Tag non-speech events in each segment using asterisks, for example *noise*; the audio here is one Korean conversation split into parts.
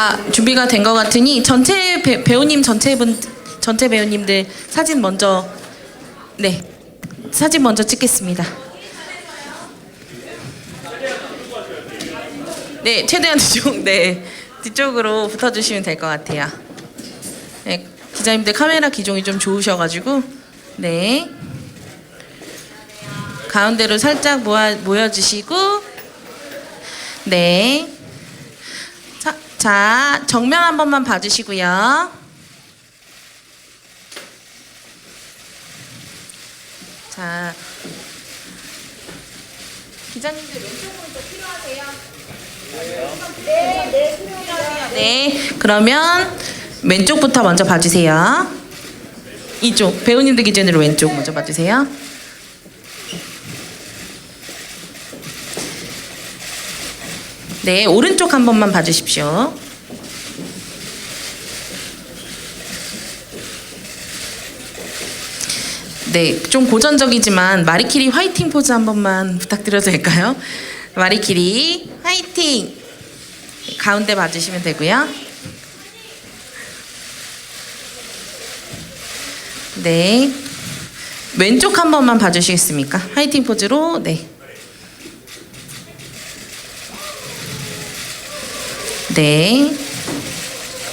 아, 준비가 된 것 같으니 전체 배, 배우님 전체 분 전체 배우님들 사진 먼저 네 사진 먼저 찍겠습니다. 네 최대한 뒤쪽 네 뒤쪽으로 붙어주시면 될 것 같아요. 네 기자님들 카메라 기종이 좀 좋으셔가지고 네 가운데로 살짝 모아 모여주시고 네. 자, 자, 정면 한 번만 봐주시고요. 자, 기자님들 왼쪽 오른쪽 필요하세요? 네, 네, 필요하세요. 네, 그러면 왼쪽부터 먼저 봐주세요. 이쪽 배우님들 기준으로 왼쪽 먼저 봐주세요. 네, 오른쪽 한 번만 봐주십시오. 네, 좀 고전적이지만 마리키리 화이팅 포즈 한 번만 부탁드려도 될까요? 마리키리 화이팅! 가운데 봐주시면 되고요. 네, 왼쪽 한 번만 봐주시겠습니까? 화이팅 포즈로 네. 네.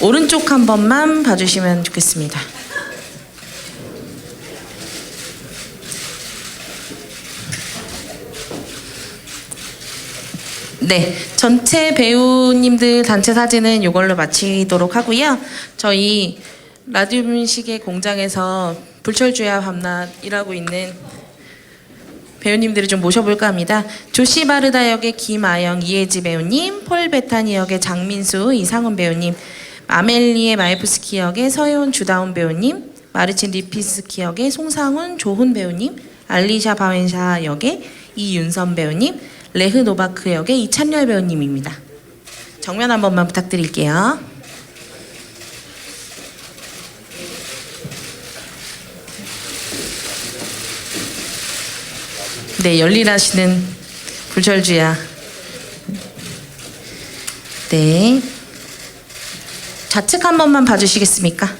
오른쪽 한 번만 봐주시면 좋겠습니다. 네, 전체 배우님들 단체 사진은 이걸로 마치도록 하고요. 저희 라디오 음식의 공장에서 불철주야 밤낮 일하고 있는 배우님들을 좀 모셔볼까 합니다. 조시 바르다 역의 김아영, 이혜지 배우님, 폴 베타니 역의 장민수, 이상훈 배우님, 아멜리의 마이프스키 역의 서혜원 주다운 배우님, 마르친 리피스키 역의 송상훈, 조훈 배우님, 알리샤 바웬샤 역의 이윤선 배우님, 레흐 노바크 역의 이찬열 배우님입니다. 정면 한 번만 부탁드릴게요. 네, 열일하시는 불철주야. 네. 좌측 한 번만 봐주시겠습니까?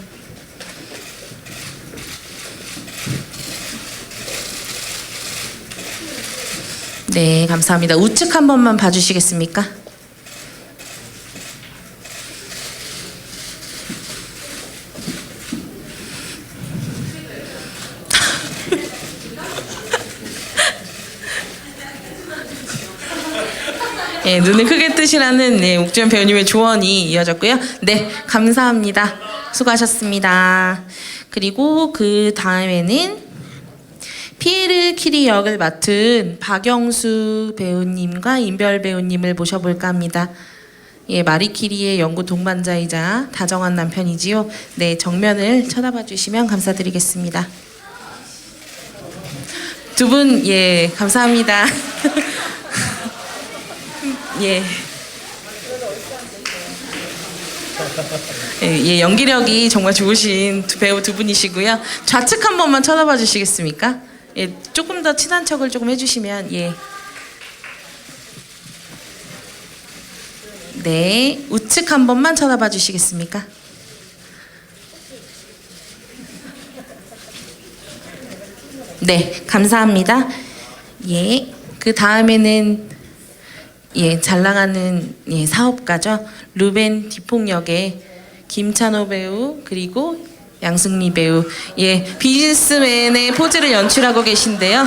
네, 감사합니다. 우측 한 번만 봐주시겠습니까? 예, 눈을 크게 뜨시라는 네, 옥주현 배우님의 조언이 이어졌고요. 네, 감사합니다. 수고하셨습니다. 그리고 그 다음에는 피에르 키리 역을 맡은 박영수 배우님과 임별 배우님을 모셔볼까 합니다. 예, 마리키리의 연구 동반자이자 다정한 남편이지요. 네, 정면을 쳐다봐 주시면 감사드리겠습니다. 두 분, 예, 감사합니다. *laughs* 예. 예, 예, 연기력이 정말 좋으신 두 배우 두 분이시고요. 좌측 한 번만 쳐다봐 주시겠습니까? 예, 조금 더 친한 척을 조금 해주시면 예. 네, 우측 한 번만 쳐다봐 주시겠습니까? 네, 감사합니다. 예, 그 다음에는 예, 잘 나가는 예, 사업가죠. 루벤 디퐁 역의 김찬호 배우 그리고 양승리 배우 예, 비즈니스맨의 포즈를 연출하고 계신데요.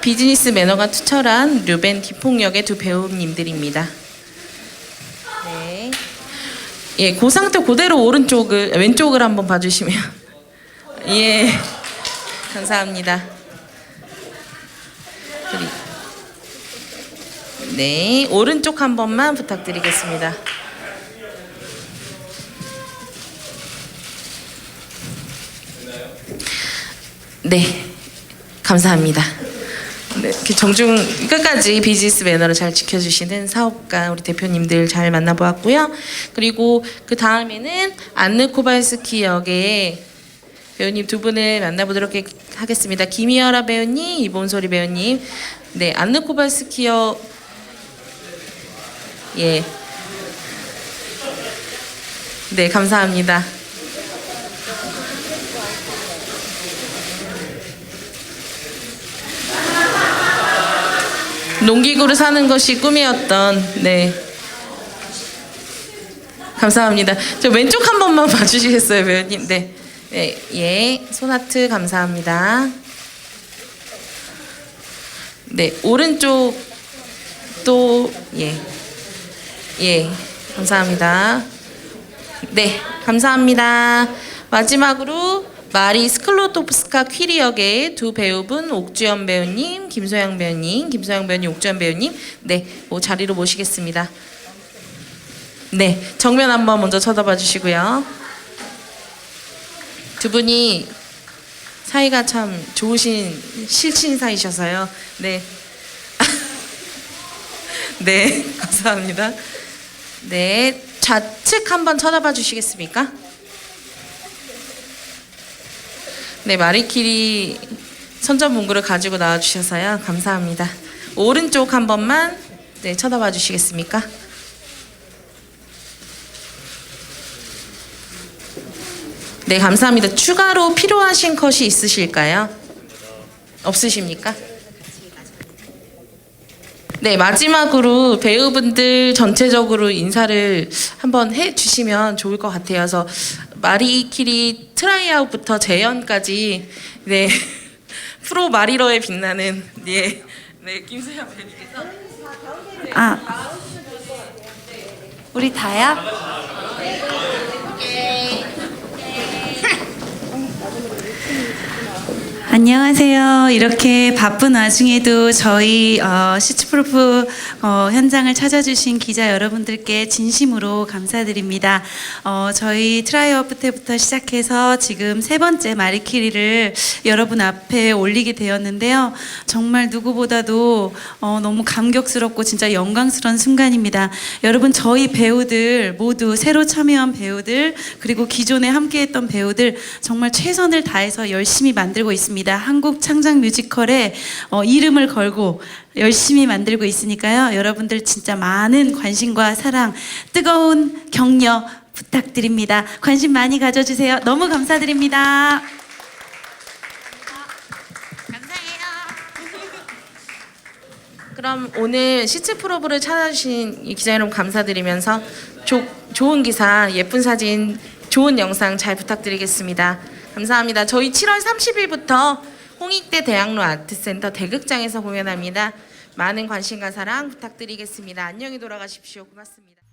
비즈니스 매너가 투철한 루벤 디퐁 역의 두 배우님들입니다. 네. 예, 그 상태 그대로 오른쪽을 왼쪽을 한번 봐주시면 예, 감사합니다. 그리고 네, 오른쪽 한 번만 부탁드리겠습니다. 네, 감사합니다. 네, 정중 끝까지 비즈니스 매너를 잘 지켜주시는 사업가 우리 대표님들 잘 만나보았고요. 그리고 그 다음에는 안느 코발스키 역의 배우님 두 분을 만나보도록 해- 하겠습니다. 김희아라 배우님, 이본소리 배우님, 네 안느 코발스키어 예, 네 감사합니다. 농기구를 사는 것이 꿈이었던 네. 감사합니다. 저 왼쪽 한 번만 *laughs* 봐주시겠어요, 배우님? 네. 네, 예. 손하트 감사합니다. 네, 오른쪽 또 예. 예. 감사합니다. 네, 감사합니다. 마지막으로 마리 스클로토프스카 퀴리 역의 두 배우분 옥주연 배우님, 김소영 배우님, 김소영 배우님, 옥주연 배우님, 네, 뭐 자리로 모시겠습니다. 네, 정면 한번 먼저 쳐다봐 주시고요. 두 분이 사이가 참 좋으신 실친 사이셔서요. 네. *laughs* 네, 감사합니다. 네, 좌측 한번 쳐다봐 주시겠습니까? 네, 마리키리 선전 문구를 가지고 나와 주셔서요. 감사합니다. 오른쪽 한 번만 네, 쳐다봐 주시겠습니까? 네, 감사합니다. 추가로 필요하신 컷이 있으실까요? 없으십니까? 네, 마지막으로 배우분들 전체적으로 인사를 한번 해 주시면 좋을 것 같아요. 그래서 마리키리 트라이아웃부터 재연까지 네 *laughs* 프로 마리러에 빛나는 네, 네 김수현 배우님께서 아, 우리 다야? *laughs* 안녕하세요. 이렇게 바쁜 와중에도 저희 어, 시츠프로프 어, 현장을 찾아주신 기자 여러분들께 진심으로 감사드립니다. 어, 저희 트라이어프 때부터 시작해서 지금 세 번째 마리키리를 여러분 앞에 올리게 되었는데요. 정말 누구보다도 어, 너무 감격스럽고 진짜 영광스러운 순간입니다. 여러분 저희 배우들 모두 새로 참여한 배우들 그리고 기존에 함께했던 배우들 정말 최선을 다해서 열심히 만들고 있습니다. 한국 창작 뮤지컬에 어, 이름을 걸고 열심히 만들고 있으니까요. 여러분들 진짜 많은 관심과 사랑, 뜨거운 격려 부탁드립니다. 관심 많이 가져주세요. 너무 감사드립니다. 그럼 오늘 시츠 프로브를 찾아주신 이 기자 여러분 감사드리면서 조, 좋은 기사, 예쁜 사진, 좋은 영상 잘 부탁드리겠습니다. 감사합니다. 저희 7월 30일부터 홍익대 대학로 아트센터 대극장에서 공연합니다. 많은 관심과 사랑 부탁드리겠습니다. 안녕히 돌아가십시오. 고맙습니다.